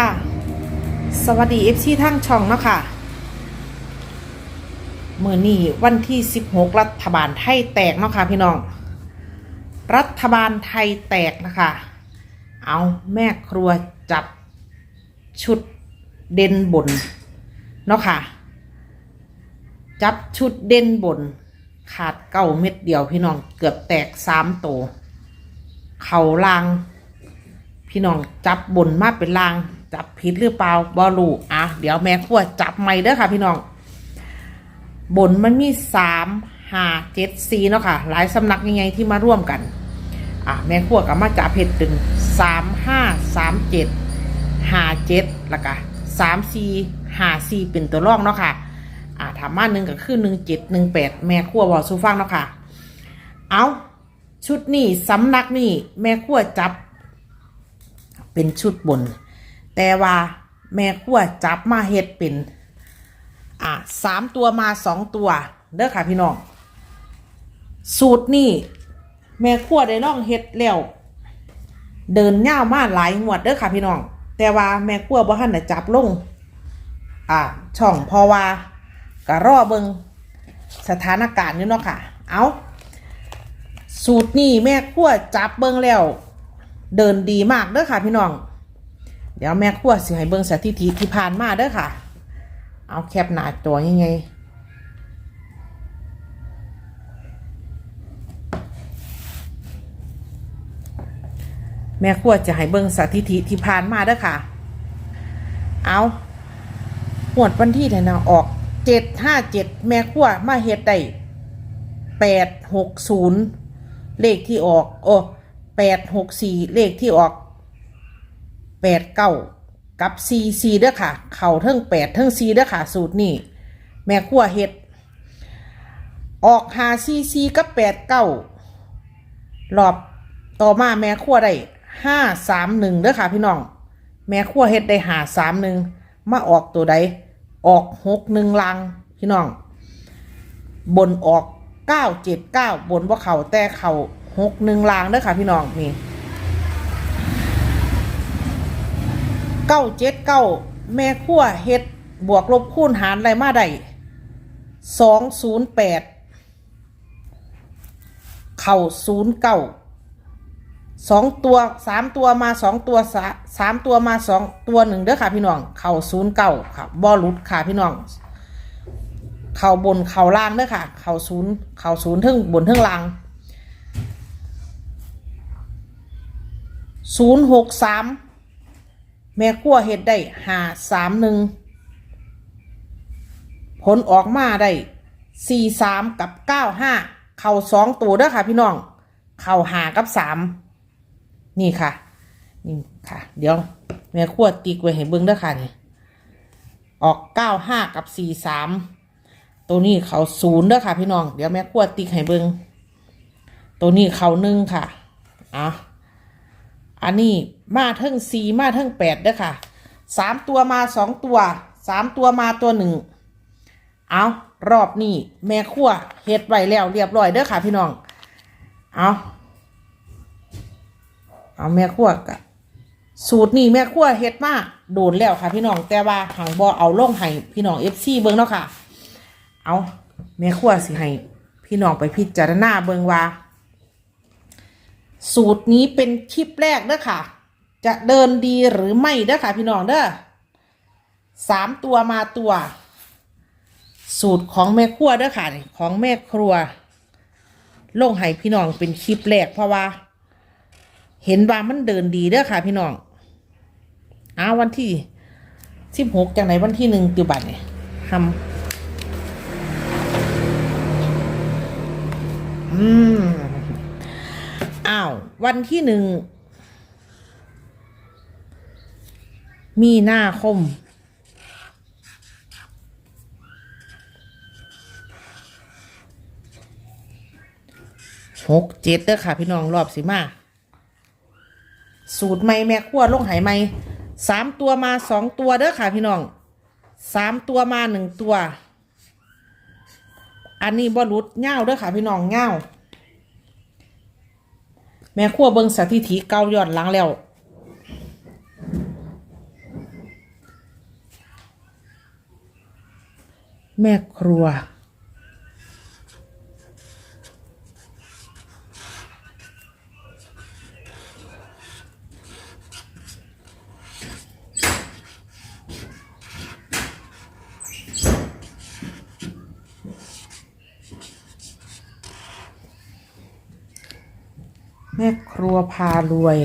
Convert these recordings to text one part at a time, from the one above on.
ค่ะ สวัสดี FC ทั้งช่องเนาะค่ะเมื่อนี้วันที่ 16 รัฐบาลไทยแตกเนาะค่ะพี่น้อง รัฐบาลไทยแตกนะคะ เอาแม่ครัวจับชุดเด่นบนเนาะค่ะ จับชุดเด่นบน ขาดเก้าเม็ดเดียวพี่น้องเกือบแตกสามโตวเข่าลาง พี่น้องจับบนมาเป็นลาง จับผิดหรือเปล่าบอลูอะเดี๋ยวแม่ขั้วจับไม่เด้อค่ะพี่น้อง บนมันมีสามห้าเจ็ดสี่เนาะค่ะ หลายสำนักยังไงที่มาร่วมกัน อะแม่ขั้วกับมาจับเพชรตึงสามห้าสามเจ็ดห้าเจ็ดล้วก็สามสี่ห้าสี่เป็นตัวร่องเนาะค่ะอะถามมาหนึ่งก็คือหนึ่งเจ็ดหนึ่งแปดแม่ขั้วบอกสู้ฟังเนาะค่ะ เอาชุดนี้สำนักนี่แม่ขั้วจับ เป็นชุดบน แต่ว่าแม่ขั้วจับมาเฮ็ดเป็นอะสามตัวมาสองตัวเด้อค่ะพี่น้อง สูตรนี่แม่ขั้วได้ล่องเฮ็ดแล้วเดินย่าวมาหลายงวดเด้อค่ะพี่น้อง แต่ว่าแม่ขั้วบ่ทันได้จับลง อะช่องพอว่าก็รอเบิงสถานการณ์อยู่เนาะค่ะ เอาสูตรนี่แม่ขั้วจับเบิงแล้ว เดินดีมากเด้อค่ะพี่น้อง เดี๋ยวแม่ครัวสิให้เบิ่งสถิติที่ผ่านมาเด้อค่ะ เอาแคปหน้าจอยังไงแม่ครัวจะให้เบิ่งสถิติที่ผ่านมาเด้อค่ะ เอาหวดวันที่ไหนนะออกเจ็ดห้าเจ็ดแม่ครัวมาเฮ็ดได้แปดหกศูนย์เลขที่ออก โอ้แปดหกสี่เลขที่ออก แปดเก้ากับสี่สี่เด้อค่ะ เข่าเทิงแปดเทิงสี่เด้อค่ะ สูตรนี่แม่ครัวเฮ็ด ออกหาซีซีกับแปดเก้ารอบต่อมาแม่ครัวได้ห้าสามหนึ่งเด้อค่ะ พี่น้อง แม่ครัวเฮ็ดได้หาสามหนึ่งมาออกตัวใดออกหกหนึ่งลังพี่น้อง บนออกเก้าเจ็ดเก้าบนว่าเข่าแต่เข่าหกหนึ่งลางเด้อค่ะพี่น้องนี่ เก้าเจ็ดเก้าแม่ขั้วเฮ็ดบวกลบคูณหารอะไรมาได้สองศูนย์แปดเข่าศูนย์เก้าสองตัวสามตัวมาสองตัวสาสามตัวมาสองตัวหนึ่งเด้อค่ะพี่น้อง เข่าศูนย์เก้าค่ะบอลุดค่ะพี่น้อง เข่าบนเข่าล่างเด้อค่ะ เข่าศูนย์เข่าศูนย์ทึ่งบนทึ่งล่างศูนย์หกสาม แม่ขั้วเฮ็ดได้หาสามหนึ่งผลออกมาได้สี่สามกับเก้าห้าเข่าสองตัวเด้อค่ะพี่น้อง เข่าหากับสามนี่ค่ะ นี่ค่ะ เดี๋ยว แม่ขั้วติ๊กไว้ให้เบิ้งเด้อค่ะนี่ออกเก้าห้ากับสี่สามตัวนี้เข่าศูนย์เด้อค่ะพี่น้อง เดี๋ยวแม่ขั้วติ๊กให้เบิงตัวนี้เข่าหนึ่งค่ะอะ อันนี้มาเทั้งสี่มาเทั้งแปดเด้อค่ะสามตัวมาสองตัวสามตัวมาตัวหนึ่งเอารอบนี้แม่ขั้วเฮ็ดไว้แล้วเรียบร้อยเด้อค่ะพี่น้องเอาเอาแม่ขั้วกะสูตรนี้แม่ขั้วเฮ็ดมาโดนแล้วค่ะพี่น้องแต่ว่าหังบอเอาลงให้พี่น้องเอฟซีเบิ่งเนาะค่ะ เอาแม่ขั้วสิให้พี่น้องไปพิจารณาเบิ้งว่า สูตรนี้เป็นคลิปแรกเด้อค่ะ จะเดินดีหรือไม่เด้อค่ะ พี่น้องเด้อสามตัวมาตัว สูตรของแม่ครัวเด้อค่ะของแม่ครัวลงให้พี่น้องเป็นคลิปแรกเพราะว่า เห็นว่ามันเดินดีเด้อค่ะ พี่น้องอ้าววันที่สิบหกจากไหนวันที่หนึ่งติวบัตเนี่ยทำอืม อ้าว วันที่หนึ่ง มีหน้าคม หกเจ็ดเด้อค่ะ พี่น้องรอบสิมา สูตรไม่แม่ขั้วลงไหไม่สามตัวมาสองตัวเด้อค่ะ พี่น้องสามตัวมาหนึ่งตัว อันนี้บอลุดเง่าเด้อค่ะ พี่น้องเง่า ม่ขั้วเบิงสถิติเก้ายอดล้างแล้ว แม่ครัว ม่ครัวพารวย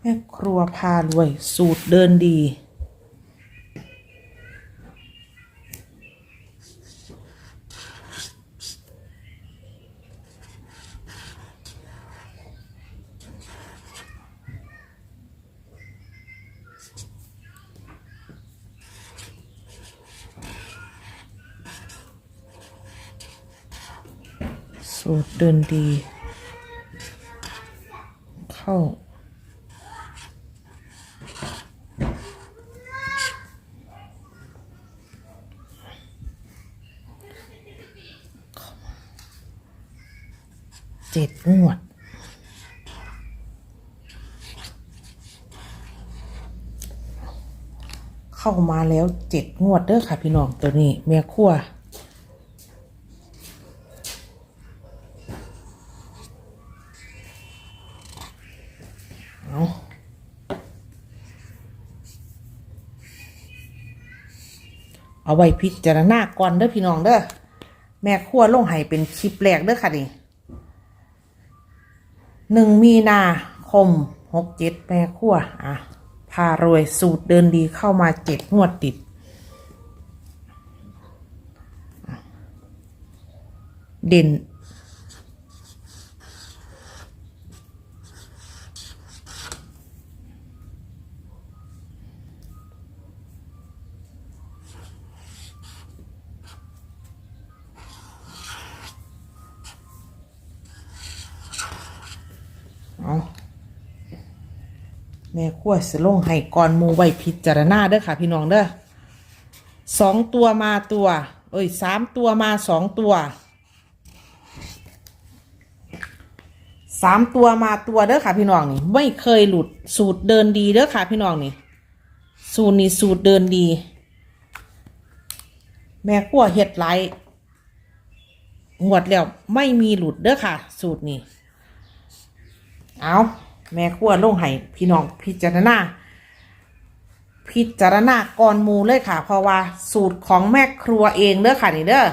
แม่ครัวพารวย สูตรเดินดี สูตรเดินดี เข้า เจ็ดงวดเข้ามาแล้วเจ็ดงวดเด้อค่ะพี่น้องตัวนี้เมียขั้ว เอาไว้พิจารณาก่อนเด้อพี่น้องเด้อแม่ขั้วลงไห้เป็นคลิปแรกเด้อค่ะนี่หนึ่งมีนาคมหกเจ็ดแม่ขั้วอะพารวยสูตรเดินดีเข้ามาเจ็ดงวดติด เด่น แม่ขั้วสลงให้ก่อนมูไว้พิจารณาเด้อค่ะ พี่น้องเด้อสองตัวมาตัว เอ้ยสามตัวมาสองตัวสามตัวมาตัวเด้อค่ะพี่น้องนี่ไม่เคยหลุดสูตรเดินดีเด้อค่ะพี่น้องนี่สูตรนี้สูตรเดินดี แม่ขั้วเฮ็ดไรงวดแล้วไม่มีหลุดเด้อค่ะ สูตรนี้เอา แม่ขั้วลงให้พี่น้องพิจารณาพิจารณาก่อนมูเลยค่ะ เพราะว่าสูตรของแม่ครัวเองเด้อค่ะนี่เด้อ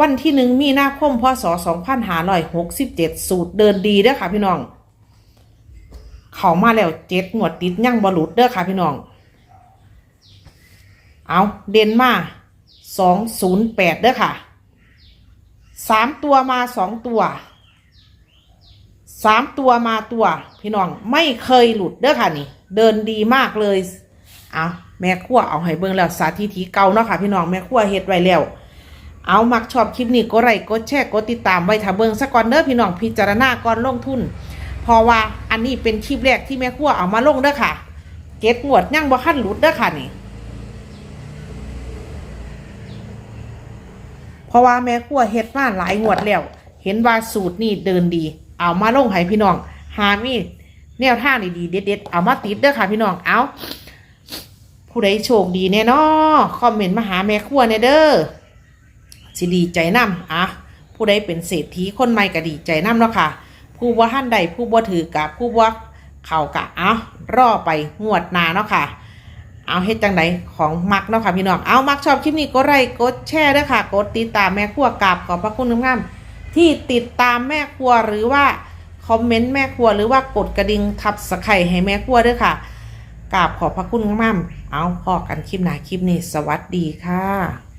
วันที่หนึ่งมีนาคมพศสองพันหาร้อยหกสิบเจ็ดสูตรเดินดีเด้อค่ะ พี่น้อง เขามาแล้วเจ็ดหวดติดยั่งบอลุดเด้อค่ะพี่น้อง เอาเดนมาสองศูนย์แปดเด้อค่ะสามตัวมาสองตัว สามตัวมาตัว พี่น้องไม่เคยหลุดเด้อค่ะนี่ เดินดีมากเลยเอาแม่ขั้วเอาให้เบิ่งแล้วสาธิตีเก่าเนาะค่ะ พี่น้องแม่ขั้วเฮ็ดไว้แล้ว เอามักชอบคลิปนี้ก็ไลค์กดแชร์กดติดตามไว้ถ้าเบิ่งสักก่อนเด้อพี่น้องพิจารณาก่อนลงทุน เพราะว่าอันนี้เป็นคลิปแรกที่แม่ขั้วเอามาลงเด้อค่ะเก็ดงวดยังบ่คันหลุดเด้อค่ะนี่เพราะว่าแม่ขั้วเฮ็ดมาหลายงวดแล้ว เห็นว่าสูตรนี่เดินดี เอามาลงให้พี่น้อง หามีแนวทางดีๆเด็ดๆเอามาติดเด้อค่ะ พี่น้องเอาผู้ใดโชคดีแน่นอคอมเมนต์มาหาแม่ขั้วแน่เด้อสิดีใจนำอะผู้ใดเป็นเศรษฐีคนใหม่ก็ดีใจนำเนาะค่ะ ผู้ว่าท่านใดผู้บ่ถือกับผู้ว่าเข่ากะเอารอไปงวดนาเนาะค่ะ เอาเฮ็ดจังไดของมักเนาะค่ะพี่น้องเอามักชอบคลิปนี้ก็ไลค์กดแชร์ด้วยค่ะ กดติดตามแม่ครัวกราบขอบพระคุณงามๆ ที่ติดตามแม่ครัวหรือว่าคอมเมนต์แม่ครัวหรือว่ากดกระดิ่งทับสไครให้แม่ครัวด้วยค่ะกราบขอบพระคุณมามๆเอาพอกันคลิปหน้าคลิปนี้สวัสดีค่ะ